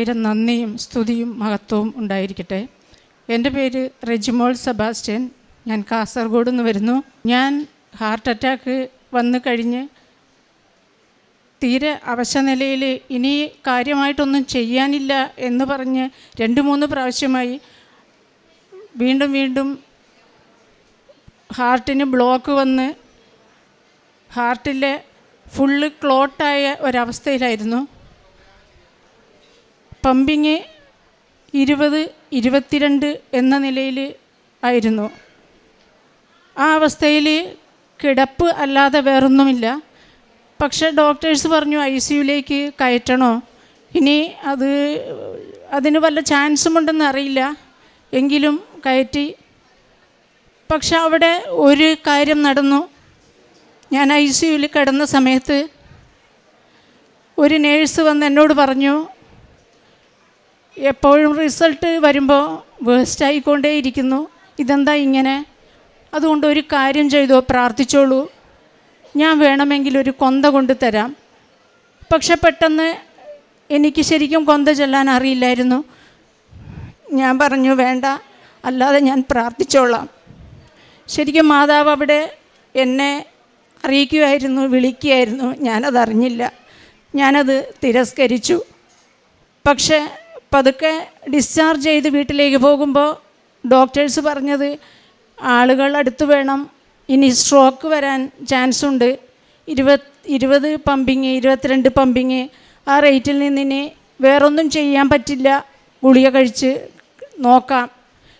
ആയിരം നന്ദിയും സ്തുതിയും മഹത്വവും ഉണ്ടായിരിക്കട്ടെ. എന്റെ പേര് റെജിമോൾ സെബാസ്റ്റ്യൻ. ഞാൻ കാസർഗോഡ് നിന്ന് വരുന്നു. ഞാൻ ഹാർട്ട് അറ്റാക്ക് വന്നു കഴിഞ്ഞ് തീരെ അവശനിലയിൽ ഇനി കാര്യമായിട്ടൊന്നും ചെയ്യാനില്ല എന്ന് പറഞ്ഞ് രണ്ട് മൂന്ന് പ്രാവശ്യമായി വീണ്ടും വീണ്ടും ഹാർട്ടിന് ബ്ലോക്ക് വന്ന് ഹാർട്ടിലെ ഫുള്ള് ക്ലോട്ടായ ഒരവസ്ഥയിലായിരുന്നു. പമ്പിങ് ഇരുപത് ഇരുപത്തിരണ്ട് എന്ന നിലയിൽ ആയിരുന്നു. ആ അവസ്ഥയിൽ കിടപ്പ് അല്ലാതെ വേറൊന്നുമില്ല. പക്ഷെ ഡോക്ടേഴ്സ് പറഞ്ഞു ഐ സിയുലേക്ക് കയറ്റണോ? ഇനി അത് അതിന് വല്ല ചാൻസും ഉണ്ടെന്ന് അറിയില്ല. എങ്കിലും കയറ്റി. പക്ഷെ അവിടെ ഒരു കാര്യം നടന്നു. ഞാൻ ഐ സിയുയിൽ കിടന്ന സമയത്ത് ഒരു നേഴ്സ് വന്ന് എന്നോട് പറഞ്ഞു എപ്പോഴും റിസൾട്ട് വരുമ്പോൾ വേസ്റ്റ് ആയിക്കൊണ്ടേയിരിക്കുന്നു. ഇതെന്താ ഇങ്ങനെ? അതുകൊണ്ട് ഒരു കാര്യം ചെയ്തോ പ്രാർത്ഥിച്ചോളൂ. ഞാൻ വേണമെങ്കിൽ ഒരു കൊന്ത കൊണ്ട് തരാം. പക്ഷെ പെട്ടെന്ന് എനിക്ക് ശരിക്കും കൊന്ത ചെല്ലാൻ അറിയില്ലായിരുന്നു. ഞാൻ പറഞ്ഞു വേണ്ട അല്ലാതെ ഞാൻ പ്രാർത്ഥിച്ചോളാം. ശരിക്കും മാതാവ് അവിടെ എന്നെ അറിയിക്കുമായിരുന്നു വിളിക്കുമായിരുന്നു ഞാനതറിഞ്ഞില്ല. ഞാനത് തിരസ്കരിച്ചു. പക്ഷേ പതുക്കെ ഡിസ്ചാർജ് ചെയ്ത് വീട്ടിലേക്ക് പോകുമ്പോൾ ഡോക്ടേഴ്സ് പറഞ്ഞത് ആളുകൾ അടുത്ത് വേണം. ഇനി സ്ട്രോക്ക് വരാൻ ചാൻസ് ഉണ്ട്. ഇരുപത് ഇരുപത് പമ്പിങ് ഇരുപത്തിരണ്ട് പമ്പിങ് ആ റേറ്റിൽ നിന്ന് ഇനി വേറൊന്നും ചെയ്യാൻ പറ്റില്ല. ഗുളിക കഴിച്ച് നോക്കാം.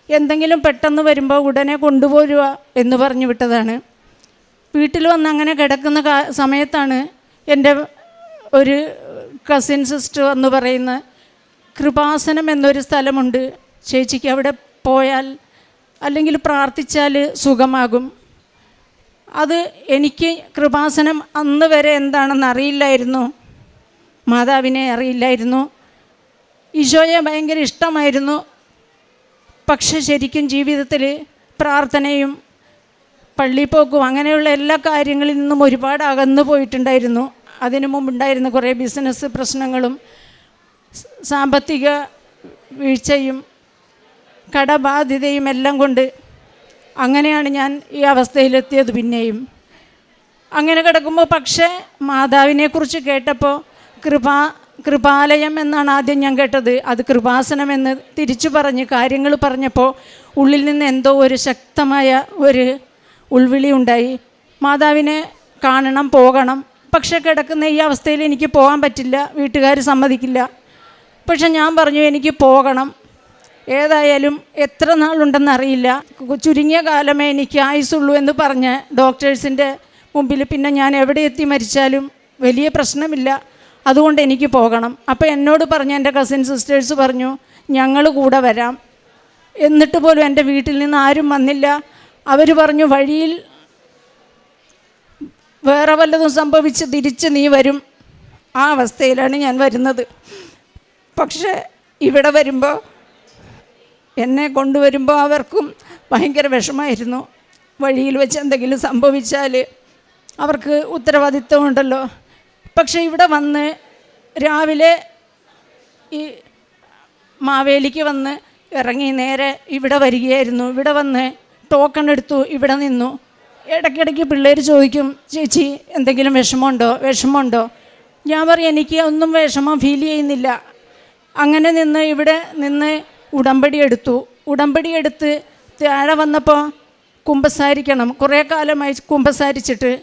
എന്തെങ്കിലും പെട്ടെന്ന് വരുമ്പോൾ ഉടനെ കൊണ്ടുപോരുക എന്ന് പറഞ്ഞു വിട്ടതാണ്. വീട്ടിൽ വന്ന് അങ്ങനെ കിടക്കുന്ന സമയത്താണ് എന്റെ ഒരു കസിൻ സിസ്റ്റർ എന്ന് പറയുന്ന കൃപാസനം എന്നൊരു സ്ഥലമുണ്ട്. ചേച്ചിക്ക് അവിടെ പോയാൽ അല്ലെങ്കിൽ പ്രാർത്ഥിച്ചാൽ സുഖമാകും. അത് എനിക്ക് കൃപാസനം അന്ന് വരെ എന്താണെന്ന് അറിയില്ലായിരുന്നു. മാതാവിനെ അറിയില്ലായിരുന്നു. ഈശോയെ ഭയങ്കര ഇഷ്ടമായിരുന്നു. പക്ഷെ ശരിക്കും ജീവിതത്തിൽ പ്രാർത്ഥനയും പള്ളിപ്പോക്കും അങ്ങനെയുള്ള എല്ലാ കാര്യങ്ങളിൽ നിന്നും ഒരുപാട് അകന്നു പോയിട്ടുണ്ടായിരുന്നു. അതിനു മുമ്പുണ്ടായിരുന്ന കുറേ ബിസിനസ് പ്രശ്നങ്ങളും സാമ്പത്തിക വീഴ്ചയും കടബാധ്യതയും എല്ലാം കൊണ്ട് അങ്ങനെയാണ് ഞാൻ ഈ അവസ്ഥയിലെത്തിയത് പിന്നെയും. അങ്ങനെ കിടക്കുമ്പോൾ പക്ഷേ മാതാവിനെക്കുറിച്ച് കേട്ടപ്പോൾ കൃപാ കൃപാലയം എന്നാണ് ആദ്യം ഞാൻ കേട്ടത്. അത് കൃപാസനം എന്ന് തിരിച്ചു പറഞ്ഞ് കാര്യങ്ങൾ പറഞ്ഞപ്പോൾ ഉള്ളിൽ നിന്ന് എന്തോ ഒരു ശക്തമായ ഒരു ഉൾവിളി ഉണ്ടായി. മാതാവിനെ കാണണം പോകണം. പക്ഷേ കിടക്കുന്ന ഈ അവസ്ഥയിൽ എനിക്ക് പോകാൻ പറ്റില്ല. വീട്ടുകാർ സമ്മതിക്കില്ല. പക്ഷെ ഞാൻ പറഞ്ഞു എനിക്ക് പോകണം. ഏതായാലും എത്ര നാളുണ്ടെന്ന് അറിയില്ല. കു- ചുരുങ്ങിയ കാലമേ എനിക്ക് ആയുസുള്ളൂ എന്ന് പറഞ്ഞ് ഡോക്ടേഴ്സിന്റെ മുമ്പിൽ പിന്നെ ഞാൻ എവിടെ എത്തി മരിച്ചാലും വലിയ പ്രശ്നമില്ല. അതുകൊണ്ട് എനിക്ക് പോകണം. അപ്പോൾ എന്നോട് പറഞ്ഞ എന്റെ കസിൻ സിസ്റ്റേഴ്സ് പറഞ്ഞു ഞങ്ങൾ കൂടെ വരാം. എന്നിട്ട് പോലും എന്റെ വീട്ടിൽ നിന്ന് ആരും വന്നില്ല. അവർ പറഞ്ഞു വഴിയിൽ വേറെ വല്ലതും സംഭവിച്ച് തിരിച്ച് നീ വരും. ആ അവസ്ഥയിലാണ് ഞാൻ വരുന്നത്. പക്ഷേ ഇവിടെ വരുമ്പോൾ എന്നെ കൊണ്ടുവരുമ്പോൾ അവർക്കും ഭയങ്കര വിഷമായിരുന്നു. വഴിയിൽ വെച്ച് എന്തെങ്കിലും സംഭവിച്ചാൽ അവർക്ക് ഉത്തരവാദിത്വമുണ്ടല്ലോ പക്ഷേ ഇവിടെ വന്ന് രാവിലെ ഈ മാവേലിക്ക് വന്ന് ഇറങ്ങി നേരെ ഇവിടെ വരികയായിരുന്നു. ഇവിടെ വന്ന് ടോക്കൺ എടുത്തു ഇവിടെ നിന്നു. ഇടയ്ക്കിടയ്ക്ക് പിള്ളേർ ചോദിക്കും ചേച്ചി എന്തെങ്കിലും വിഷമമുണ്ടോ? വിഷമമുണ്ടോ? ഞാൻ പറയും എനിക്ക് ഒന്നും വിഷമം ഫീൽ ചെയ്യുന്നില്ല. അങ്ങനെ നിന്ന് ഇവിടെ നിന്ന് ഉടമ്പടി എടുത്തു. ഉടമ്പടി എടുത്ത് താഴെ വന്നപ്പോൾ കുമ്പസാരിക്കണം. കുറേ കാലമായി കുമ്പസാരിച്ചിട്ട്.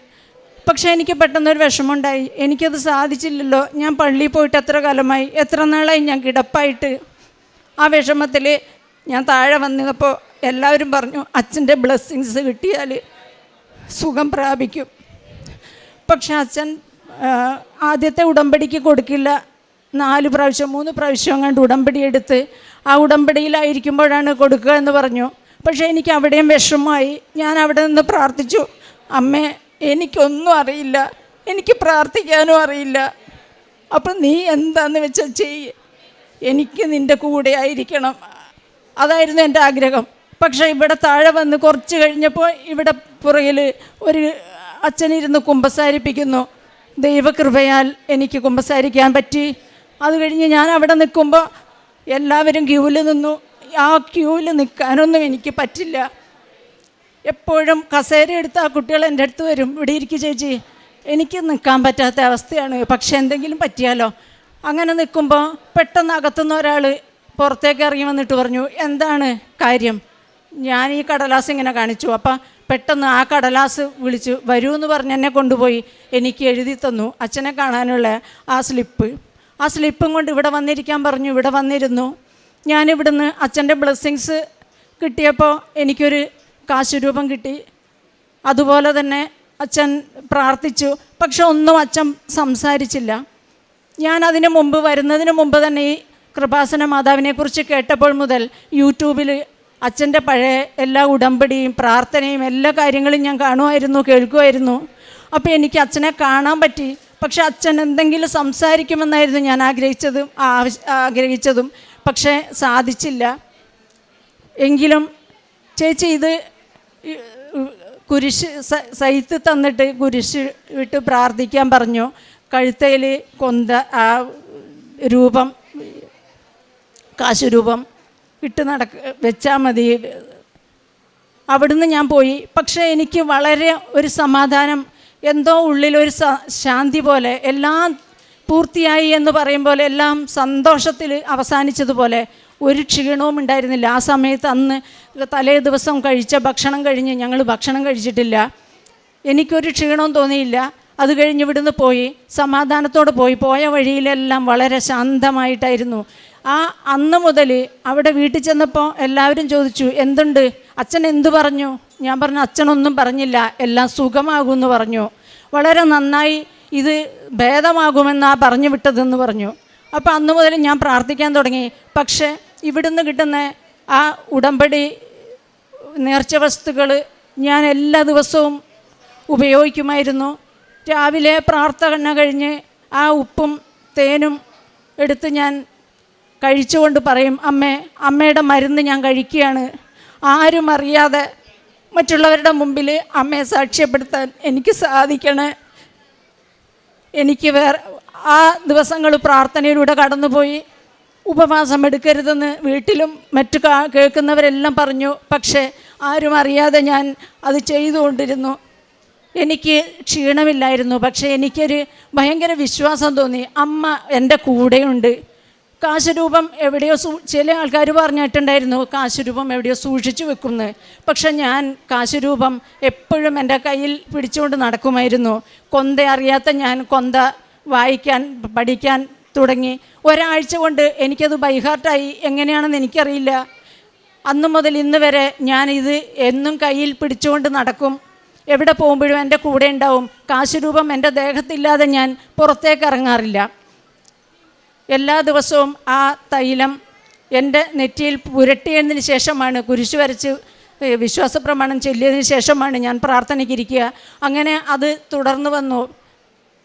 പക്ഷേ എനിക്ക് പെട്ടെന്നൊരു വിഷമമുണ്ടായി. എനിക്കത് സാധിച്ചില്ലല്ലോ. ഞാൻ പള്ളിയിൽ പോയിട്ട് എത്ര കാലമായി? എത്ര നാളായി ഞാൻ കിടപ്പായിട്ട്? ആ വിഷമത്തിൽ ഞാൻ താഴെ വന്നപ്പോൾ എല്ലാവരും പറഞ്ഞു അച്ഛന്റെ ബ്ലെസ്സിങ്സ് കിട്ടിയാൽ സുഖം പ്രാപിക്കും. പക്ഷെ അച്ഛൻ ആദ്യത്തെ ഉടമ്പടിക്ക് കൊടുക്കില്ല. നാല് പ്രാവശ്യം മൂന്ന് പ്രാവശ്യം കണ്ട് ഉടമ്പടി എടുത്ത് ആ ഉടമ്പടിയിലായിരിക്കുമ്പോഴാണ് കൊടുക്കുക എന്ന് പറഞ്ഞു. പക്ഷേ എനിക്ക് അവിടെയും വിഷമമായി. ഞാൻ അവിടെ നിന്ന് പ്രാർത്ഥിച്ചു. അമ്മേ എനിക്കൊന്നും അറിയില്ല. എനിക്ക് പ്രാർത്ഥിക്കാനും അറിയില്ല. അപ്പം നീ എന്താന്ന് വെച്ചാൽ ചെയ്യ്. എനിക്ക് നിന്റെ കൂടെ ആയിരിക്കണം. അതായിരുന്നു എന്റെ ആഗ്രഹം. പക്ഷേ ഇവിടെ താഴെ വന്ന് കുറച്ച് കഴിഞ്ഞപ്പോൾ ഇവിടെ പുറകിൽ ഒരു അച്ഛനിരുന്ന് കുമ്പസാരിപ്പിക്കുന്നു. ദൈവകൃപയാൽ എനിക്ക് കുമ്പസാരിക്കാൻ പറ്റി. അത് കഴിഞ്ഞ് ഞാൻ അവിടെ നിൽക്കുമ്പോൾ എല്ലാവരും ക്യൂവിൽ നിന്നു. ആ ക്യൂവിൽ നിൽക്കാനൊന്നും എനിക്ക് പറ്റില്ല. എപ്പോഴും കസേര എടുത്ത് ആ കുട്ടികൾ എന്റെ അടുത്ത് വരും. ഇവിടെ ഇരിക്കും ചേച്ചി. എനിക്ക് നിൽക്കാൻ പറ്റാത്ത അവസ്ഥയാണ്. പക്ഷെ എന്തെങ്കിലും പറ്റിയാലോ? അങ്ങനെ നിൽക്കുമ്പോൾ പെട്ടെന്ന് അകത്തുനിന്ന് ഒരാൾ പുറത്തേക്ക് ഇറങ്ങി വന്നിട്ട് പറഞ്ഞു എന്താണ് കാര്യം? ഞാൻ ഈ കടലാസ് ഇങ്ങനെ കാണിച്ചു. അപ്പം പെട്ടെന്ന് ആ കടലാസ് വിളിച്ചു വരൂ എന്ന് പറഞ്ഞ് എന്നെ കൊണ്ടുപോയി. എനിക്ക് എഴുതി തന്നു. അച്ഛനെ കാണാനുള്ള ആ സ്ലിപ്പ് ആ സ്ലിപ്പും കൊണ്ട് ഇവിടെ വന്നിരിക്കാൻ പറഞ്ഞു ഇവിടെ വന്നിരുന്നു. ഞാനിവിടുന്ന് അച്ഛന്റെ ബ്ലെസ്സിങ്സ് കിട്ടിയപ്പോൾ എനിക്കൊരു കാശ് രൂപം കിട്ടി. അതുപോലെ തന്നെ അച്ഛൻ പ്രാർത്ഥിച്ചു പക്ഷെ ഒന്നും അച്ഛൻ സംസാരിച്ചില്ല. ഞാൻ അതിന് മുമ്പ് വരുന്നതിന് മുമ്പ് തന്നെ ഈ കൃപാസന മാതാവിനെക്കുറിച്ച് കേട്ടപ്പോൾ മുതൽ യൂട്യൂബിൽ അച്ഛന്റെ പഴയ എല്ലാ ഉടമ്പടിയും പ്രാർത്ഥനയും എല്ലാ കാര്യങ്ങളും ഞാൻ കാണുമായിരുന്നു കേൾക്കുമായിരുന്നു. അപ്പോൾ എനിക്ക് അച്ഛനെ കാണാൻ പറ്റി. പക്ഷെ അച്ഛൻ എന്തെങ്കിലും സംസാരിക്കുമെന്നായിരുന്നു ഞാൻ ആഗ്രഹിച്ചതും ആഗ്രഹിച്ചതും. പക്ഷേ സാധിച്ചില്ല. എങ്കിലും ചേച്ചി ഇത് കുരിശ് സ- സൈത്ത് തന്നിട്ട് കുരിശ് വിട്ട് പ്രാർത്ഥിക്കാൻ പറഞ്ഞു. കഴുത്തയിൽ കൊന്ത ആ രൂപം കാശുരൂപം ഇട്ട് നടക്ക വെച്ചാൽ മതി. അവിടുന്ന് ഞാൻ പോയി. പക്ഷേ എനിക്ക് വളരെ ഒരു സമാധാനം എന്തോ ഉള്ളിലൊരു ശാന്തി പോലെ എല്ലാം പൂർത്തിയായി എന്ന് പറയും പോലെ എല്ലാം സന്തോഷത്തിൽ അവസാനിച്ചതുപോലെ ഒരു ക്ഷീണവും ഉണ്ടായിരുന്നില്ല. ആ സമയത്ത് അന്ന് തലേ ദിവസം കഴിച്ച ഭക്ഷണം കഴിഞ്ഞ് ഞങ്ങൾ ഭക്ഷണം കഴിച്ചിട്ടില്ല. എനിക്കൊരു ക്ഷീണവും തോന്നിയില്ല. അത് കഴിഞ്ഞ് ഇവിടുന്ന് പോയി സമാധാനത്തോടെ പോയി. പോയ വഴിയിലെല്ലാം വളരെ ശാന്തമായിട്ടായിരുന്നു. ആ അന്ന് മുതൽ അവിടെ വീട്ടിൽ ചെന്നപ്പോൾ എല്ലാവരും ചോദിച്ചു എന്തുണ്ട്? അച്ഛൻ എന്തു പറഞ്ഞു? ഞാൻ പറഞ്ഞു അച്ഛനൊന്നും പറഞ്ഞില്ല എല്ലാം സുഖമാകുമെന്ന് പറഞ്ഞു. വളരെ നന്നായി ഇത് ഭേദമാകുമെന്നാ പറഞ്ഞു വിട്ടതെന്ന് പറഞ്ഞു. അപ്പോൾ അന്ന് മുതൽ ഞാൻ പ്രാർത്ഥിക്കാൻ തുടങ്ങി. പക്ഷേ ഇവിടുന്ന് കിട്ടുന്ന ആ ഉടമ്പടി നേർച്ച വസ്തുക്കൾ ഞാൻ എല്ലാ ദിവസവും ഉപയോഗിക്കുമായിരുന്നു. രാവിലെ പ്രാർത്ഥന കഴിഞ്ഞ് ആ ഉപ്പും തേനും എടുത്ത് ഞാൻ കഴിച്ചുകൊണ്ട് പറയും അമ്മേ അമ്മയുടെ മരുന്ന് ഞാൻ കഴിക്കുകയാണ്. ആരും അറിയാതെ മറ്റുള്ളവരുടെ മുമ്പിൽ അമ്മയെ സാക്ഷ്യപ്പെടുത്താൻ എനിക്ക് സാധിക്കണേ. എനിക്ക് വേറെ ആ ദിവസങ്ങൾ പ്രാർത്ഥനയിലൂടെ കടന്നുപോയി. ഉപവാസം എടുക്കരുതെന്ന് വീട്ടിലും മറ്റു കേൾക്കുന്നവരെല്ലാം പറഞ്ഞു. പക്ഷേ ആരും അറിയാതെ ഞാൻ അത് ചെയ്തുകൊണ്ടിരുന്നു. എനിക്ക് ക്ഷീണമില്ലായിരുന്നു. പക്ഷേ എനിക്കൊരു ഭയങ്കര വിശ്വാസം തോന്നി. അമ്മ എന്റെ കൂടെയുണ്ട്. കാശുരൂപം എവിടെയോ സൂ ചില ആൾക്കാർ പറഞ്ഞിട്ടുണ്ടായിരുന്നു കാശുരൂപം എവിടെയോ സൂക്ഷിച്ചു വെക്കുന്നു. പക്ഷെ ഞാൻ കാശുരൂപം എപ്പോഴും എന്റെ കയ്യിൽ പിടിച്ചുകൊണ്ട് നടക്കുമായിരുന്നു. കൊന്ത അറിയാത്ത ഞാൻ കൊന്ത വായിക്കാൻ പഠിക്കാൻ തുടങ്ങി. ഒരാഴ്ച കൊണ്ട് എനിക്കത് ബൈഹാർട്ടായി. എങ്ങനെയാണെന്ന് എനിക്കറിയില്ല. അന്ന് മുതൽ ഇന്ന് വരെ ഞാനിത് എന്നും കയ്യിൽ പിടിച്ചുകൊണ്ട് നടക്കും. എവിടെ പോകുമ്പോഴും എന്റെ കൂടെ ഉണ്ടാവും. കാശുരൂപം എന്റെ ദേഹത്തില്ലാതെ ഞാൻ പുറത്തേക്ക് ഇറങ്ങാറില്ല. എല്ലാ ദിവസവും ആ തൈലം എന്റെ നെറ്റിയിൽ പുരട്ടിയതിന് ശേഷമാണ് കുരിശു വരച്ച് വിശ്വാസ വിശ്വാസപ്രമാണം ചൊല്ലിയതിന് ശേഷമാണ് ഞാൻ പ്രാർത്ഥനയ്ക്കിരിക്കുക. അങ്ങനെ അത് തുടർന്ന് വന്നു.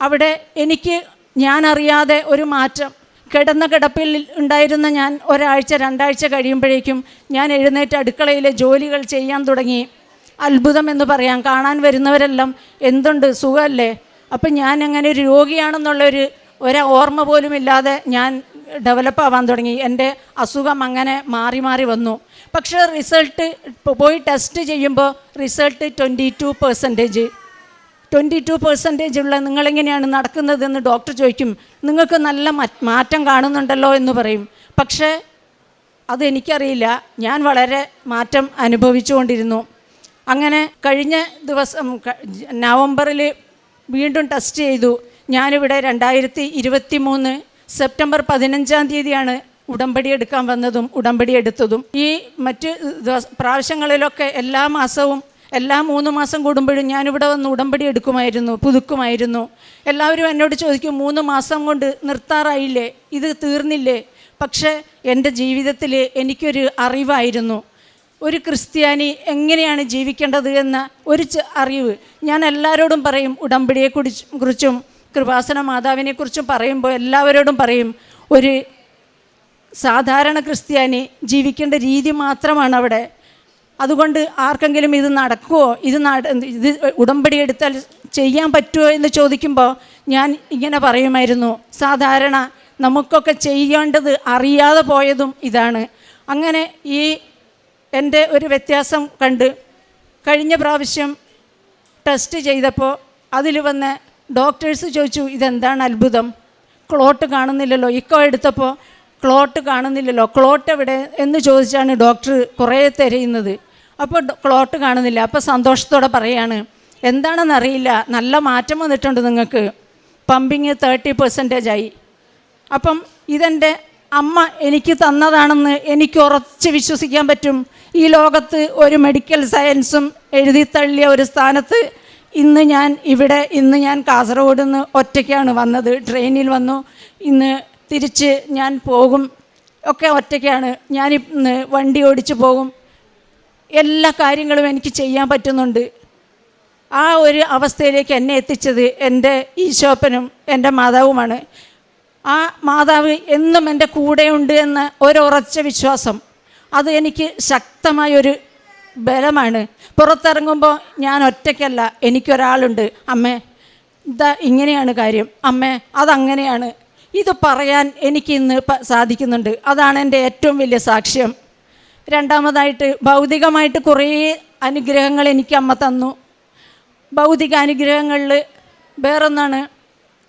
അവിടെ എനിക്ക് ഞാൻ അറിയാതെ ഒരു മാറ്റം. കിടന്ന കിടപ്പിൽ ഉണ്ടായിരുന്ന ഞാൻ ഒരാഴ്ച രണ്ടാഴ്ച കഴിയുമ്പോഴേക്കും ഞാൻ എഴുന്നേറ്റ് അടുക്കളയിലെ ജോലികൾ ചെയ്യാൻ തുടങ്ങി. അത്ഭുതം എന്ന് പറയാം. കാണാൻ വരുന്നവരെല്ലാം എന്തുണ്ട്? സുഖമല്ലേ? അപ്പം ഞാൻ അങ്ങനെ ഒരു രോഗിയാണെന്നുള്ളൊരു ഒരു ഓർമ്മ പോലും ഇല്ലാതെ ഞാൻ ഡെവലപ്പ് ആവാൻ തുടങ്ങി. എന്റെ അസുഖം അങ്ങനെ മാറി മാറി വന്നു. പക്ഷേ റിസൾട്ട് പോയി ടെസ്റ്റ് ചെയ്യുമ്പോൾ result twenty two percentage twenty two percentage ഉള്ള നിങ്ങളെങ്ങനെയാണ് നടക്കുന്നതെന്ന് ഡോക്ടർ ചോദിക്കും. നിങ്ങൾക്ക് നല്ല മാറ്റം കാണുന്നുണ്ടല്ലോ എന്ന് പറയും. പക്ഷേ അതെനിക്കറിയില്ല ഞാൻ വളരെ മാറ്റം അനുഭവിച്ചുകൊണ്ടിരുന്നു. അങ്ങനെ കഴിഞ്ഞ ദിവസം നവംബറിൽ വീണ്ടും ടെസ്റ്റ് ചെയ്തു. ഞാനിവിടെ രണ്ടായിരത്തി ഇരുപത്തി മൂന്ന് സെപ്റ്റംബർ പതിനഞ്ചാം തീയതിയാണ് ഉടമ്പടി എടുക്കാൻ വന്നതും ഉടമ്പടി എടുത്തതും. ഈ മറ്റ് പ്രാവശ്യങ്ങളിലൊക്കെ എല്ലാ മാസവും എല്ലാ മൂന്ന് മാസം കൂടുമ്പോഴും ഞാനിവിടെ വന്ന് ഉടമ്പടി എടുക്കുമായിരുന്നു പുതുക്കുമായിരുന്നു. എല്ലാവരും എന്നോട് ചോദിക്കും മൂന്ന് മാസം കൊണ്ട് നിർത്താറായില്ലേ? ഇത് തീർന്നില്ലേ? പക്ഷേ എന്റെ ജീവിതത്തിൽ എനിക്കൊരു അറിവായിരുന്നു. ഒരു ക്രിസ്ത്യാനി എങ്ങനെയാണ് ജീവിക്കേണ്ടത് എന്ന ഒരു അറിവ്. ഞാൻ എല്ലാവരോടും പറയും ഉടമ്പടിയെക്കുറിച്ച് കുറിച്ചും കൃപാസന മാതാവിനെക്കുറിച്ചും പറയുമ്പോൾ എല്ലാവരോടും പറയും ഒരു സാധാരണ ക്രിസ്ത്യാനി ജീവിക്കേണ്ട രീതി മാത്രമാണ് അവിടെ അതുകൊണ്ട് ആർക്കെങ്കിലും ഇത് നടക്കുമോ ഇത് ഇത് ഉടമ്പടി എടുത്താൽ ചെയ്യാൻ പറ്റുമോ എന്ന് ചോദിക്കുമ്പോൾ ഞാൻ ഇങ്ങനെ പറയുമായിരുന്നു സാധാരണ നമുക്കൊക്കെ ചെയ്യേണ്ടത് അറിയാതെ പോയതും ഇതാണ്. അങ്ങനെ ഈ എന്റെ ഒരു വ്യത്യാസം കണ്ട് കഴിഞ്ഞ പ്രാവശ്യം ടെസ്റ്റ് ചെയ്തപ്പോൾ അതിൽ വന്ന് ഡോക്ടേഴ്സ് ചോദിച്ചു ഇതെന്താണ് അത്ഭുതം? ക്ലോട്ട് കാണുന്നില്ലല്ലോ. ഇക്കോ എടുത്തപ്പോൾ ക്ലോട്ട് കാണുന്നില്ലല്ലോ. ക്ലോട്ട് എവിടെ? എന്ന് ചോദിച്ചാണ് ഡോക്ടർ കുറേ തിരയുന്നത്. അപ്പോൾ ക്ലോട്ട് കാണുന്നില്ല. അപ്പോൾ സന്തോഷത്തോടെ പറയാണ് എന്താണെന്നറിയില്ല നല്ല മാറ്റം വന്നിട്ടുണ്ട് നിങ്ങൾക്ക്. പമ്പിങ് തേർട്ടി പെർസെന്റേജ് ആയി. അപ്പം ഇതെന്റെ അമ്മ എനിക്ക് തന്നതാണെന്ന് എനിക്ക് ഉറച്ച് വിശ്വസിക്കാൻ പറ്റും. ഈ ലോകത്ത് ഒരു മെഡിക്കൽ സയൻസും എഴുതി തള്ളിയ ഒരു സ്ഥാനത്ത് ഇന്ന് ഞാൻ ഇവിടെ ഇന്ന് ഞാൻ കാസർഗോഡ് നിന്ന് ഒറ്റയ്ക്കാണ് വന്നത്. ട്രെയിനിൽ വന്നു. ഇന്ന് തിരിച്ച് ഞാൻ പോകും. ഒക്കെ ഒറ്റയ്ക്കാണ്. ഞാൻ ഇന്ന് വണ്ടി ഓടിച്ച് പോകും. എല്ലാ കാര്യങ്ങളും എനിക്ക് ചെയ്യാൻ പറ്റുന്നുണ്ട്. ആ ഒരു അവസ്ഥയിലേക്ക് എന്നെ എത്തിച്ചത് എന്റെ ഈശോപ്പനും എന്റെ മാതാവുമാണ്. ആ മാതാവ് എന്നും എന്റെ കൂടെയുണ്ട് എന്ന ഒരു ഉറച്ച വിശ്വാസം. അത് എനിക്ക് ശക്തമായൊരു ബലമാണ്. പുറത്തിറങ്ങുമ്പോൾ ഞാൻ ഒറ്റയ്ക്കല്ല എനിക്കൊരാളുണ്ട്. അമ്മേ ഇതാ ഇങ്ങനെയാണ് കാര്യം. അമ്മേ അതങ്ങനെയാണ്. ഇത് പറയാൻ എനിക്ക് ഇന്ന് സാധിക്കുന്നുണ്ട്. അതാണ് എന്റെ ഏറ്റവും വലിയ സാക്ഷ്യം. രണ്ടാമതായിട്ട് ഭൗതികമായിട്ട് കുറേ അനുഗ്രഹങ്ങൾ എനിക്ക് അമ്മ തന്നു. ഭൗതിക അനുഗ്രഹങ്ങളിൽ വേറൊന്നാണ്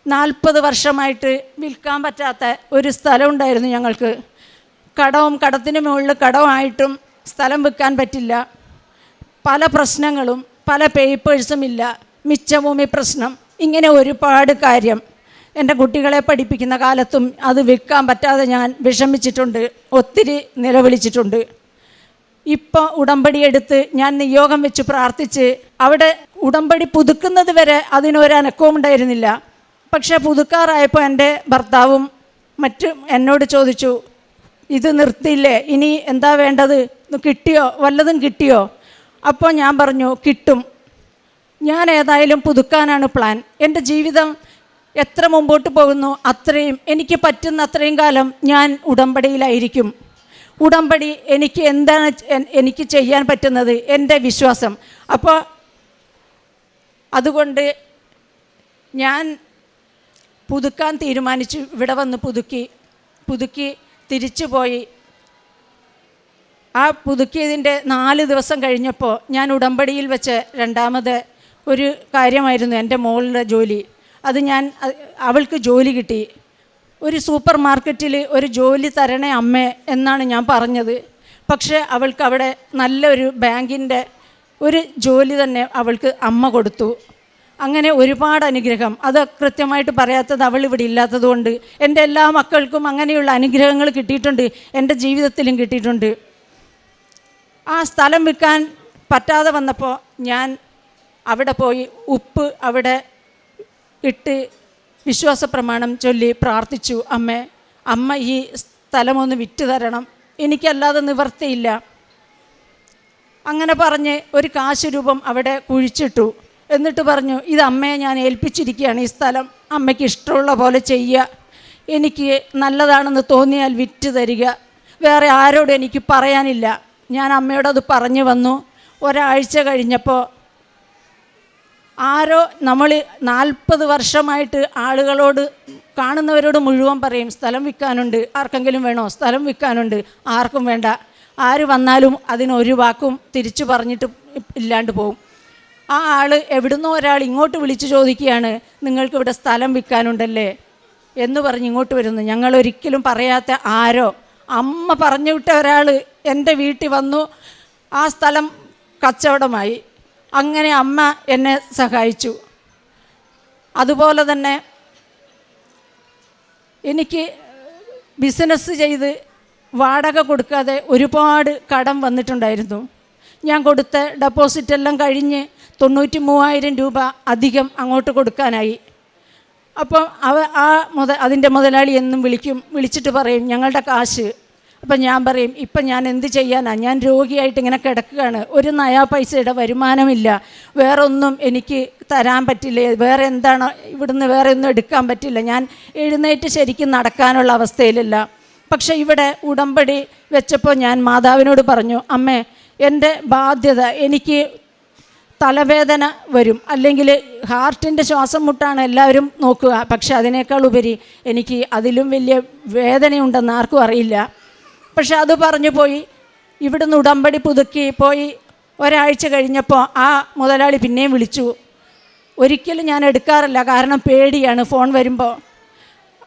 നാൽപ്പത് വർഷമായിട്ട് വിൽക്കാൻ പറ്റാത്ത ഒരു സ്ഥലമുണ്ടായിരുന്നു ഞങ്ങൾക്ക്. കടവും കടത്തിന് മുകളിൽ കടമായിട്ടും സ്ഥലം വിൽക്കാൻ പറ്റില്ല. പല പ്രശ്നങ്ങളും പല പേപ്പേഴ്സും ഇല്ല. മിച്ചഭൂമി പ്രശ്നം. ഇങ്ങനെ ഒരുപാട് കാര്യം. എന്റെ കുട്ടികളെ പഠിപ്പിക്കുന്ന കാലത്തും അത് വിൽക്കാൻ പറ്റാതെ ഞാൻ വിഷമിച്ചിട്ടുണ്ട്. ഒത്തിരി നിലവിളിച്ചിട്ടുണ്ട്. ഇപ്പോൾ ഉടമ്പടി എടുത്ത് ഞാൻ നിയോഗം വെച്ച് പ്രാർത്ഥിച്ച് അവിടെ ഉടമ്പടി പുതുക്കുന്നത് വരെ അതിനൊരനക്കവും ഉണ്ടായിരുന്നില്ല. പക്ഷേ പുതുക്കാറായപ്പോൾ എന്റെ ഭർത്താവും മറ്റും എന്നോട് ചോദിച്ചു ഇത് നിർത്തിയില്ലേ? ഇനി എന്താ വേണ്ടത്? കിട്ടിയോ? വല്ലതും കിട്ടിയോ? അപ്പോൾ ഞാൻ പറഞ്ഞു കിട്ടും. ഞാൻ ഏതായാലും പുതുക്കാനാണ് പ്ലാൻ എന്റെ ജീവിതം എത്ര മുമ്പോട്ട് പോകുന്നു അത്രയും എനിക്ക് പറ്റുന്ന അത്രയും കാലം ഞാൻ ഉടമ്പടിയിലായിരിക്കും. ഉടമ്പടി എനിക്ക് എന്താണ് എനിക്ക് ചെയ്യാൻ പറ്റുന്നത് എന്റെ വിശ്വാസം. അപ്പോൾ അതുകൊണ്ട് ഞാൻ പുതുക്കാൻ തീരുമാനിച്ചു. ഇവിടെ വന്ന് പുതുക്കി പുതുക്കി തിരിച്ചു പോയി ആ പുതുക്കിയതിന്റെ നാല് ദിവസം കഴിഞ്ഞപ്പോൾ ഞാൻ ഉടമ്പടിയിൽ വെച്ച് രണ്ടാമത് ഒരു കാര്യമായിരുന്നു എന്റെ മോളുടെ ജോലി. അത് ഞാൻ അവൾക്ക് ജോലി കിട്ടി. ഒരു സൂപ്പർ മാർക്കറ്റിൽ ഒരു ജോലി തരണേ അമ്മ എന്നാണ് ഞാൻ പറഞ്ഞത്. പക്ഷേ അവൾക്ക് അവിടെ നല്ലൊരു ബാങ്കിന്റെ ഒരു ജോലി തന്നെ അവൾക്ക് അമ്മ കൊടുത്തു. അങ്ങനെ ഒരുപാട് അനുഗ്രഹം. അത് കൃത്യമായിട്ട് പറയാത്തത് അവൾ ഇവിടെ ഇല്ലാത്തതുകൊണ്ട് എന്റെ എല്ലാ മക്കൾക്കും അങ്ങനെയുള്ള അനുഗ്രഹങ്ങൾ കിട്ടിയിട്ടുണ്ട്. എന്റെ ജീവിതത്തിലും കിട്ടിയിട്ടുണ്ട്. ആ സ്ഥലം വിൽക്കാൻ പറ്റാതെ വന്നപ്പോൾ ഞാൻ അവിടെ പോയി ഉപ്പ് അവിടെ ഇട്ട് വിശ്വാസ പ്രമാണം ചൊല്ലി പ്രാർത്ഥിച്ചു അമ്മേ അമ്മ ഈ സ്ഥലമൊന്ന് വിറ്റ് തരണം. എനിക്കല്ലാതെ നിവർത്തിയില്ല. അങ്ങനെ പറഞ്ഞ് ഒരു കാശ് രൂപം അവിടെ കുഴിച്ചിട്ടു. എന്നിട്ട് പറഞ്ഞു ഇത് അമ്മയെ ഞാൻ ഏൽപ്പിച്ചിരിക്കുകയാണ് ഈ സ്ഥലം. അമ്മയ്ക്ക് ഇഷ്ടമുള്ള പോലെ ചെയ്യുക. എനിക്ക് നല്ലതാണെന്ന് തോന്നിയാൽ വിറ്റ് തരിക. വേറെ ആരോടും എനിക്ക് പറയാനില്ല. ഞാൻ അമ്മയോടത് പറഞ്ഞു വന്നു. ഒരാഴ്ച കഴിഞ്ഞപ്പോൾ ആരോ നമ്മൾ നാൽപ്പത് വർഷമായിട്ട് ആളുകളോട് കാണുന്നവരോട് മുഴുവൻ പറയും സ്ഥലം വിൽക്കാനുണ്ട് ആർക്കെങ്കിലും വേണോ? സ്ഥലം വിൽക്കാനുണ്ട് ആർക്കും വേണ്ട. ആര് വന്നാലും അതിനൊരു വാക്കും തിരിച്ചു പറഞ്ഞിട്ട് ഇല്ലാണ്ട് പോകും ആ ആൾ എവിടുന്നോ ഒരാൾ ഇങ്ങോട്ട് വിളിച്ചു ചോദിക്കുകയാണ് നിങ്ങൾക്ക് ഇവിടെ സ്ഥലം വിൽക്കാനുണ്ടല്ലേ? എന്ന് പറഞ്ഞ് ഇങ്ങോട്ട് വരുന്നു. ഞങ്ങൾ ഒരിക്കലും പറയാത്ത ആരോ. അമ്മ പറഞ്ഞു വിട്ട ഒരാൾ എന്റെ വീട്ടിൽ വന്നു. ആ സ്ഥലം കച്ചവടമായി. അങ്ങനെ അമ്മ എന്നെ സഹായിച്ചു. അതുപോലെ തന്നെ എനിക്ക് ബിസിനസ് ചെയ്ത് വാടക കൊടുക്കാതെ ഒരുപാട് കടം വന്നിട്ടുണ്ടായിരുന്നു. ഞാൻ കൊടുത്ത ഡെപ്പോസിറ്റ് എല്ലാം കഴിഞ്ഞ് തൊണ്ണൂറ്റി മൂവായിരം രൂപ അധികം അങ്ങോട്ട് കൊടുക്കാനായി. അപ്പം അവ ആ മുത അതിന്റെ മുതലാളി എന്നും വിളിക്കും വിളിച്ചിട്ട് പറയും ഞങ്ങളുടെ കാശ് അപ്പം ഞാൻ പറയും ഇപ്പം ഞാൻ എന്ത് ചെയ്യാനാണ് ഞാൻ രോഗിയായിട്ട് ഇങ്ങനെ കിടക്കുകയാണ്. ഒരു നയാ പൈസയുടെ വരുമാനമില്ല. വേറൊന്നും എനിക്ക് തരാൻ പറ്റില്ല. വേറെ എന്താണ് ഇവിടുന്ന് വേറെ ഒന്നും എടുക്കാൻ പറ്റില്ല. ഞാൻ എഴുന്നേറ്റ് ശരിക്കും നടക്കാനുള്ള അവസ്ഥയിലല്ല. പക്ഷേ ഇവിടെ ഉടമ്പടി വെച്ചപ്പോൾ ഞാൻ മാതാവിനോട് പറഞ്ഞു അമ്മേ എന്റെ ബാധ്യത എനിക്ക് തലവേദന വരും. അല്ലെങ്കിൽ ഹാർട്ടിന്റെ ശ്വാസം മുട്ടാണ് എല്ലാവരും നോക്കുക. പക്ഷെ അതിനേക്കാൾ ഉപരി എനിക്ക് അതിലും വലിയ വേദനയുണ്ടെന്ന് ആർക്കും അറിയില്ല. പക്ഷെ അത് പറഞ്ഞു പോയി. ഇവിടുന്ന് ഉടമ്പടി പുതുക്കി പോയി. ഒരാഴ്ച കഴിഞ്ഞപ്പോൾ ആ മുതലാളി പിന്നെയും വിളിച്ചു. ഒരിക്കലും ഞാൻ എടുക്കാറില്ല കാരണം പേടിയാണ് ഫോൺ വരുമ്പോൾ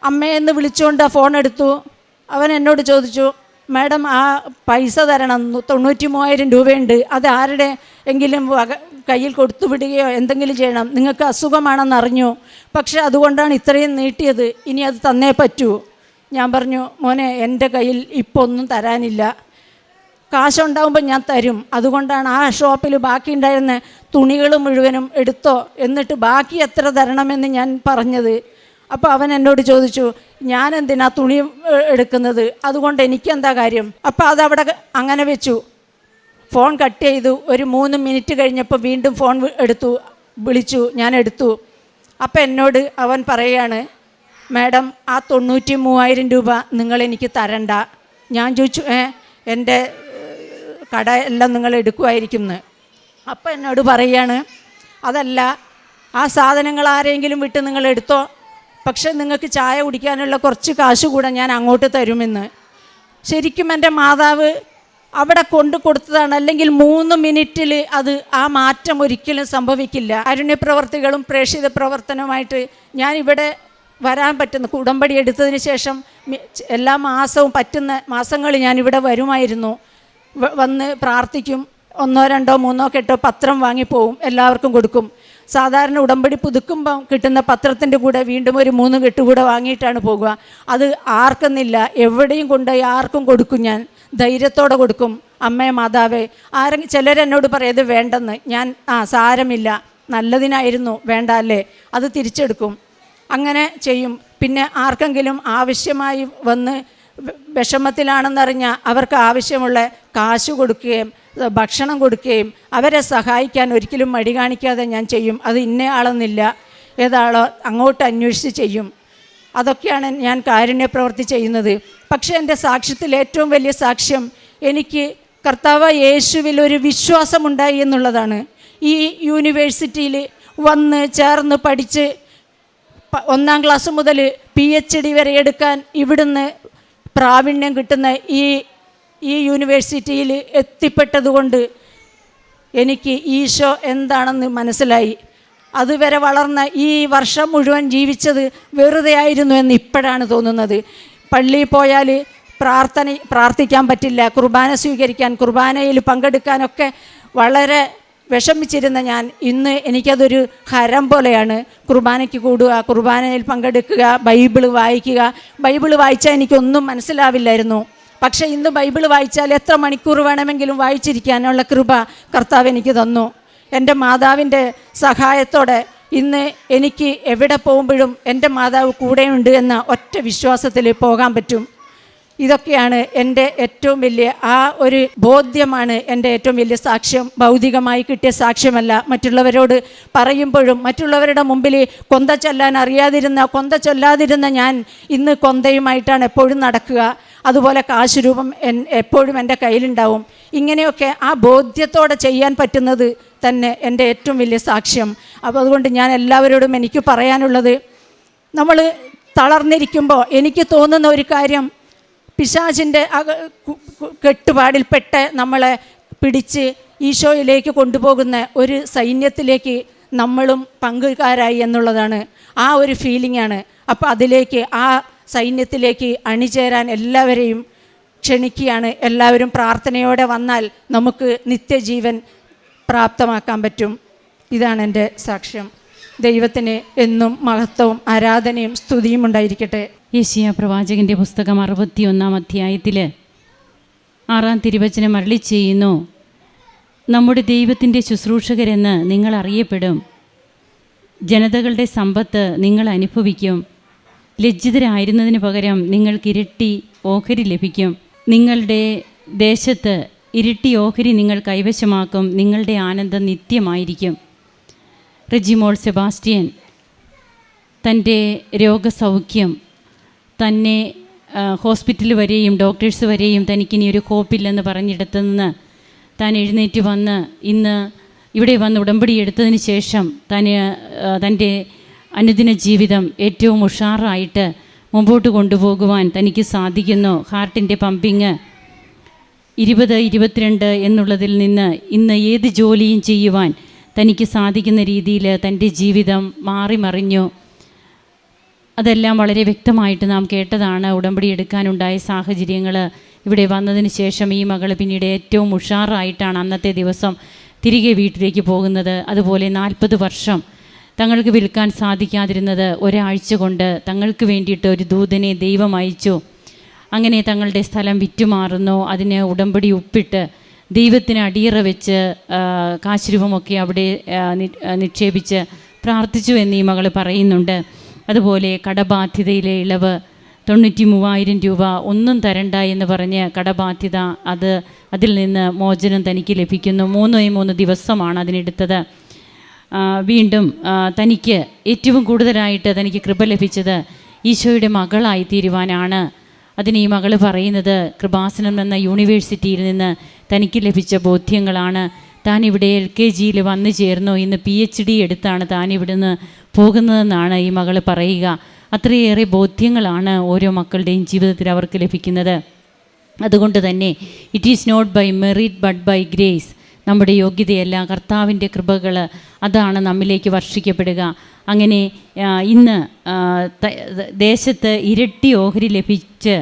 അമ്മയെന്ന് വിളിച്ചുകൊണ്ട് ഫോൺ എടുത്തു. അവൻ എന്നോട് ചോദിച്ചു മാഡം ആ പൈസ തരണം. തൊണ്ണൂറ്റി മൂവായിരം രൂപയുണ്ട്. അത് ആരുടെ എങ്കിലും വക കയ്യിൽ കൊടുത്തു വിടുകയോ എന്തെങ്കിലും ചെയ്യണം. നിങ്ങൾക്ക് അസുഖമാണെന്ന് അറിഞ്ഞു. പക്ഷേ അതുകൊണ്ടാണ് ഇത്രയും നീട്ടിയത്. ഇനി അത് തന്നേ പറ്റൂ. ഞാൻ പറഞ്ഞു മോനെ എന്റെ കയ്യിൽ ഇപ്പോൾ ഒന്നും തരാനില്ല. കാശുണ്ടാവുമ്പോൾ ഞാൻ തരും. അതുകൊണ്ടാണ് ആ ഷോപ്പിൽ ബാക്കി ഉണ്ടായിരുന്ന തുണികൾ മുഴുവനും എടുത്തോ. എന്നിട്ട് ബാക്കി എത്ര തരണമെന്ന് ഞാൻ പറഞ്ഞത്. അപ്പോൾ അവൻ എന്നോട് ചോദിച്ചു ഞാൻ എന്തിനാ തുണി എടുക്കുന്നത്? അതുകൊണ്ട് എനിക്കെന്താ കാര്യം? അപ്പോൾ അതവിടെ അങ്ങനെ വെച്ചു. ഫോൺ കട്ട് ചെയ്തു. ഒരു മൂന്ന് മിനിറ്റ് കഴിഞ്ഞപ്പോൾ വീണ്ടും ഫോൺ എടുത്തു വിളിച്ചു ഞാൻ എടുത്തു. അപ്പോൾ എന്നോട് അവൻ പറയാണ് മാഡം ആ തൊണ്ണൂറ്റി മൂവായിരം രൂപ നിങ്ങൾ എനിക്ക് തരണ്ട. ഞാൻ ചോദിച്ചു ഏ എന്റെ കട എല്ലാം നിങ്ങൾ എടുക്കുമായിരിക്കും എന്ന് അപ്പം എന്നോട് പറയാണ് അതല്ല ആ സാധനങ്ങൾ ആരെങ്കിലും വിട്ട് നിങ്ങൾ എടുത്തോ? പക്ഷെ നിങ്ങൾക്ക് ചായ കുടിക്കാനുള്ള കുറച്ച് കാശ് കൂടെ ഞാൻ അങ്ങോട്ട് തരുമെന്ന് ശരിക്കും എന്റെ മാതാവ് അവിടെ കൊണ്ടു കൊടുത്തതാണ്. അല്ലെങ്കിൽ മൂന്ന് മിനിറ്റിൽ അത് ആ മാറ്റം ഒരിക്കലും സംഭവിക്കില്ല. അരുണ്യപ്രവർത്തികളും പ്രേക്ഷിത പ്രവർത്തനവുമായിട്ട് ഞാൻ ഇവിടെ വരാൻ പറ്റുന്ന ഉടമ്പടി എടുത്തതിന് ശേഷം എല്ലാ മാസവും പറ്റുന്ന മാസങ്ങളിൽ ഞാൻ ഇവിടെ വരുമായിരുന്നു. വന്ന് പ്രാർത്ഥിക്കും. ഒന്നോ രണ്ടോ മൂന്നോ കെട്ടോ പത്രം വാങ്ങിപ്പോവും എല്ലാവർക്കും കൊടുക്കും. സാധാരണ ഉടമ്പടി പുതുക്കുമ്പം കിട്ടുന്ന പത്രത്തിന്റെ കൂടെ വീണ്ടും ഒരു മൂന്ന് കെട്ട് കൂടെ വാങ്ങിയിട്ടാണ് പോകുക. അത് ആർക്കെന്നില്ല എവിടെയും കൊണ്ടുപോയി ആർക്കും കൊടുക്കും ഞാൻ. ധൈര്യത്തോടെ കൊടുക്കും. അമ്മേ മാതാവേ ആരെങ്കിലും ചിലരെന്നോട് പറയത് വേണ്ടെന്ന്. ഞാൻ ആ സാരമില്ല. നല്ലതിനായിരുന്നു. വേണ്ട അല്ലേ? അത് തിരിച്ചെടുക്കും. അങ്ങനെ ചെയ്യും. പിന്നെ ആർക്കെങ്കിലും ആവശ്യമായി വന്ന് വിഷമത്തിലാണെന്നറിഞ്ഞാൽ അവർക്ക് ആവശ്യമുള്ള കാശ് കൊടുക്കുകയും ഭക്ഷണം കൊടുക്കുകയും അവരെ സഹായിക്കാൻ ഒരിക്കലും മടി കാണിക്കാതെ ഞാൻ ചെയ്യും. അത് ഇന്നയാളെന്നില്ല. ഏതാളോ അങ്ങോട്ട് അന്വേഷിച്ച് ചെയ്യും. അതൊക്കെയാണ് ഞാൻ കാരുണ്യ പ്രവൃത്തി ചെയ്യുന്നത്. പക്ഷേ എന്റെ സാക്ഷ്യത്തിൽ ഏറ്റവും വലിയ സാക്ഷ്യം എനിക്ക് കർത്താവ് യേശുവിൽ ഒരു വിശ്വാസമുണ്ടായി എന്നുള്ളതാണ്. ഈ യൂണിവേഴ്സിറ്റിയിൽ വന്ന് ചേർന്ന് പഠിച്ച് ഒന്നാം ക്ലാസ് മുതൽ പി എച്ച് ഡി വരെ എടുക്കാൻ ഇവിടുന്ന് പ്രാവീണ്യം കിട്ടുന്ന ഈ ഈ യൂണിവേഴ്സിറ്റിയിൽ എത്തിപ്പെട്ടതുകൊണ്ട് എനിക്ക് ഈശോ എന്താണെന്ന് മനസ്സിലായി. അതുവരെ വളർന്ന ഈ വർഷം മുഴുവൻ ജീവിച്ചത് വെറുതെ ആയിരുന്നു എന്ന് ഇപ്പോഴാണ് തോന്നുന്നത്. പള്ളിയിൽ പോയാൽ പ്രാർത്ഥന പ്രാർത്ഥിക്കാൻ പറ്റില്ല കുർബാന സ്വീകരിക്കാൻ കുർബാനയിൽ പങ്കെടുക്കാനൊക്കെ വളരെ വിഷമിച്ചിരുന്ന ഞാൻ ഇന്ന് എനിക്കതൊരു ഹരം പോലെയാണ്. കുർബാനയ്ക്ക് കൂടുക കുർബാനയിൽ പങ്കെടുക്കുക ബൈബിൾ വായിക്കുക. ബൈബിൾ വായിച്ചാൽ എനിക്കൊന്നും മനസ്സിലാവില്ലായിരുന്നു. പക്ഷേ ഇന്ന് ബൈബിൾ വായിച്ചാൽ എത്ര മണിക്കൂർ വേണമെങ്കിലും വായിച്ചിരിക്കാനുള്ള കൃപ കർത്താവ് എനിക്ക് തന്നു. എന്റെ മാതാവിന്റെ സഹായത്തോടെ ഇന്ന് എനിക്ക് എവിടെ പോകുമ്പോഴും എന്റെ മാതാവ് കൂടെയുണ്ട് എന്ന ഒറ്റ വിശ്വാസത്തിൽ പോകാൻ പറ്റും. ഇതൊക്കെയാണ് എന്റെ ഏറ്റവും വലിയ ആ ഒരു ബോധ്യമാണ് എന്റെ ഏറ്റവും വലിയ സാക്ഷ്യം. ഭൗതികമായി കിട്ടിയ സാക്ഷ്യമല്ല. മറ്റുള്ളവരോട് പറയുമ്പോഴും മറ്റുള്ളവരുടെ മുമ്പിൽ കൊന്ത ചൊല്ലാൻ അറിയാതിരുന്ന കൊന്ത ചൊല്ലാതിരുന്ന ഞാൻ ഇന്ന് കൊന്തയുമായിട്ടാണ് എപ്പോഴും നടക്കുക. അതുപോലെ കാശ് രൂപം എൻ എപ്പോഴും എന്റെ കയ്യിലുണ്ടാവും. ഇങ്ങനെയൊക്കെ ആ ബോധ്യത്തോടെ ചെയ്യാൻ പറ്റുന്നത് തന്നെ എന്റെ ഏറ്റവും വലിയ സാക്ഷ്യം. അപ്പോൾ അതുകൊണ്ട് ഞാൻ എല്ലാവരോടും എനിക്ക് പറയാനുള്ളത് നമ്മൾ തളർന്നിരിക്കുമ്പോൾ എനിക്ക് തോന്നുന്ന ഒരു കാര്യം പിശാചിന്റെ കെട്ടുപാടിൽപ്പെട്ട് നമ്മളെ പിടിച്ച് ഈശോയിലേക്ക് കൊണ്ടുപോകുന്ന ഒരു സൈന്യത്തിലേക്ക് നമ്മളും പങ്കുകാരായി എന്നുള്ളതാണ് ആ ഒരു ഫീലിംഗാണ് അപ്പോൾ അതിലേക്ക് ആ സൈന്യത്തിലേക്ക് അണിചേരാൻ എല്ലാവരെയും ക്ഷണിക്കുകയാണ്. എല്ലാവരും പ്രാർത്ഥനയോടെ വന്നാൽ നമുക്ക് നിത്യജീവൻ പ്രാപ്തമാക്കാൻ പറ്റും. ഇതാണ് എന്റെ സാക്ഷ്യം. ദൈവത്തിന് എന്നും മഹത്വവും ആരാധനയും സ്തുതിയും ഉണ്ടായിരിക്കട്ടെ. യേശിയ പ്രവാചകന്റെ പുസ്തകം അറുപത്തിയൊന്നാം അധ്യായത്തിൽ ആറാം തിരുവചനം അരളി ചെയ്യുന്നു നമ്മുടെ ദൈവത്തിന്റെ ശുശ്രൂഷകരെന്ന് നിങ്ങൾ അറിയപ്പെടും. ജനതകളുടെ സമ്പത്ത് നിങ്ങൾ അനുഭവിക്കും. ലജ്ജിതരായിരുന്നതിന് പകരം നിങ്ങൾക്ക് ഇരട്ടി ഓഹരി ലഭിക്കും. നിങ്ങളുടെ ദേശത്ത് ഇരട്ടി ഓഹരി നിങ്ങൾ കൈവശമാക്കും. നിങ്ങളുടെ ആനന്ദം നിത്യമായിരിക്കും. റെജിമോൾ സെബാസ്റ്റ്യൻ തന്റെ രോഗസൗഖ്യം തന്നെ ഹോസ്പിറ്റൽ വരെയും ഡോക്ടേഴ്സ് വരെയും തനിക്കിനി ഒരു ഹോപ്പില്ലെന്ന് പറഞ്ഞിടത്തു നിന്ന് താൻ എഴുന്നേറ്റ് വന്ന് ഇന്ന് ഇവിടെ വന്ന് ഉടമ്പടി എടുത്തതിന് ശേഷം തന്നെ തന്റെ അനുദിന ജീവിതം ഏറ്റവും ഉഷാറായിട്ട് മുമ്പോട്ട് കൊണ്ടുപോകുവാൻ തനിക്ക് സാധിക്കുന്നു. ഹാർട്ടിന്റെ പമ്പിങ് ഇരുപത് ഇരുപത്തിരണ്ട് എന്നുള്ളതിൽ നിന്ന് ഇന്ന് ഏത് ജോലിയും ചെയ്യുവാൻ തനിക്ക് സാധിക്കുന്ന രീതിയിൽ തന്റെ ജീവിതം മാറി മറിഞ്ഞു അതെല്ലാം വളരെ വ്യക്തമായിട്ട് നാം കേട്ടതാണ്. ഉടമ്പടി എടുക്കാനുണ്ടായ സാഹചര്യങ്ങൾ ഇവിടെ വന്നതിന് ശേഷം ഈ മകൾ പിന്നീട് ഏറ്റവും ഉഷാറായിട്ടാണ് അന്നത്തെ ദിവസം തിരികെ വീട്ടിലേക്ക് പോകുന്നത്. അതുപോലെ നാൽപ്പത് വർഷം തങ്ങൾക്ക് വിൽക്കാൻ സാധിക്കാതിരുന്നത് ഒരാഴ്ച കൊണ്ട് തങ്ങൾക്ക് വേണ്ടിയിട്ട് ഒരു ദൂതനെ ദൈവം അയച്ചു. അങ്ങനെ തങ്ങളുടെ സ്ഥലം വിറ്റുമാറുന്നു. അതിന് ഉടമ്പടി ഉപ്പിട്ട് ദൈവത്തിന് അടിയറ വെച്ച് കാശുരൂപമൊക്കെ അവിടെ നിക്ഷേപിച്ച് പ്രാർത്ഥിച്ചു എന്ന് ഈ മകൾ പറയുന്നുണ്ട്. അതുപോലെ കടബാധ്യതയിലെ ഇളവ് തൊണ്ണൂറ്റി മൂവായിരം രൂപ ഒന്നും തരണ്ട എന്ന് പറഞ്ഞ് കടബാധ്യത അത് അതിൽ നിന്ന് മോചനം തനിക്ക് ലഭിക്കുന്നു. മൂന്നോ മൂന്ന് ദിവസമാണ് അതിനെടുത്തത്. വീണ്ടും തനിക്ക് ഏറ്റവും കൂടുതലായിട്ട് തനിക്ക് കൃപ ലഭിച്ചത് ഈശോയുടെ മകളായി തീരുവാനാണ്. അതിന് ഈ മകൾ പറയുന്നത് കൃപാസനം എന്ന യൂണിവേഴ്സിറ്റിയിൽ നിന്ന് തനിക്ക് ലഭിച്ച ബോധ്യങ്ങളാണ്. താൻ ഇവിടെ എൽ കെ ജിയിൽ വന്നു ചേർന്നു. ഇന്ന് പി എച്ച് ഡി എടുത്താണ് താൻ ഇവിടുന്ന് പോകുന്നതെന്നാണ് ഈ മകൾ പറയുക. അത്രയേറെ ബോധ്യങ്ങളാണ് ഓരോ മക്കളുടെയും ജീവിതത്തിൽ അവർക്ക് ലഭിക്കുന്നത്. അതുകൊണ്ട് തന്നെ it is not by merit but by grace നമ്മുടെ യോഗ്യതയല്ല കർത്താവിന്റെ കൃപകൾ അതാണ് നമ്മിലേക്ക് വർഷിക്കപ്പെടുക. അങ്ങനെ ഇന്ന് ദേശത്ത് ഇരട്ടി ഓഹരി ലഭിച്ച്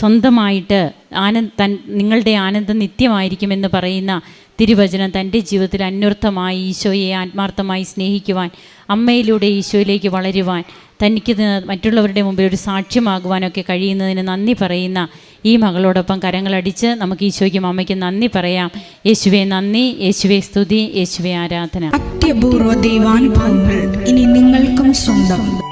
സ്വന്തമായിട്ട് ആനന്ദ് തൻ നിങ്ങളുടെ ആനന്ദം നിത്യമായിരിക്കുമെന്ന് പറയുന്ന തിരുവചനം തന്റെ ജീവിതത്തിൽ അന്വർത്ഥമായി ഈശോയെ ആത്മാർത്ഥമായി സ്നേഹിക്കുവാൻ അമ്മയിലൂടെ ഈശോയിലേക്ക് വളരുവാൻ തനിക്ക് മറ്റുള്ളവരുടെ മുമ്പിൽ ഒരു സാക്ഷ്യമാകുവാനൊക്കെ കഴിയുന്നതിന് നന്ദി പറയുന്ന ഈ മകളോടൊപ്പം കരങ്ങളടിച്ച് നമുക്ക് ഈശോയ്ക്കും അമ്മയ്ക്കും നന്ദി പറയാം. യേശുവെ നന്ദി. യേശുവെ സ്തുതി. യേശുവെ ആരാധന. അത്യപൂർവ ദൈവാനുഭവങ്ങൾ ഇനി നിങ്ങൾക്കും സ്വന്തം.